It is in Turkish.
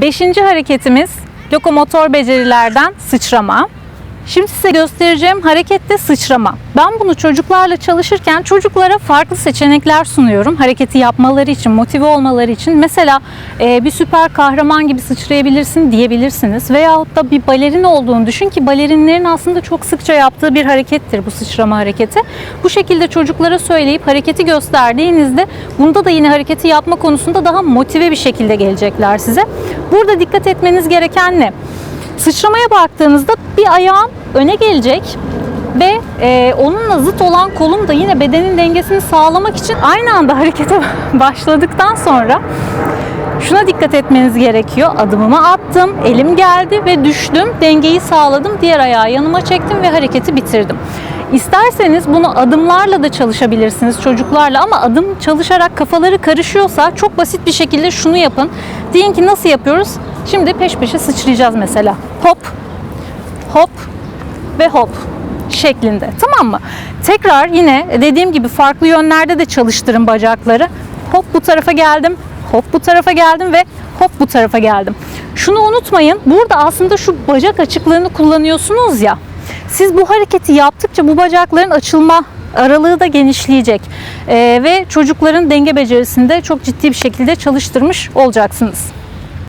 Beşinci hareketimiz lokomotor becerilerden sıçrama. Şimdi size göstereceğim hareket de sıçrama. Ben bunu çocuklarla çalışırken çocuklara farklı seçenekler sunuyorum. Hareketi yapmaları için, motive olmaları için. Mesela e, bir süper kahraman gibi sıçrayabilirsin diyebilirsiniz. Veyahut da bir balerin olduğunu düşün ki balerinlerin aslında çok sıkça yaptığı bir harekettir bu sıçrama hareketi. Bu şekilde çocuklara söyleyip hareketi gösterdiğinizde bunda da yine hareketi yapma konusunda daha motive bir şekilde gelecekler size. Burada dikkat etmeniz gereken ne? Sıçramaya baktığınızda bir ayağım öne gelecek ve e, onunla zıt olan kolum da yine bedenin dengesini sağlamak için aynı anda harekete başladıktan sonra şuna dikkat etmeniz gerekiyor. Adımımı attım, elim geldi ve düştüm, dengeyi sağladım, diğer ayağı yanıma çektim ve hareketi bitirdim. İsterseniz bunu adımlarla da çalışabilirsiniz çocuklarla ama adım çalışarak kafaları karışıyorsa çok basit bir şekilde şunu yapın. Deyin ki nasıl yapıyoruz? Şimdi peş peşe sıçrayacağız mesela. Hop ve hop şeklinde. Tamam mı? Tekrar yine dediğim gibi farklı yönlerde de çalıştırın bacakları. Hop bu tarafa geldim, hop bu tarafa geldim ve hop bu tarafa geldim. Şunu unutmayın. Burada aslında şu bacak açıklığını kullanıyorsunuz ya. Siz bu hareketi yaptıkça bu bacakların açılma aralığı da genişleyecek. Ee, ve çocukların denge becerisini de çok ciddi bir şekilde çalıştırmış olacaksınız.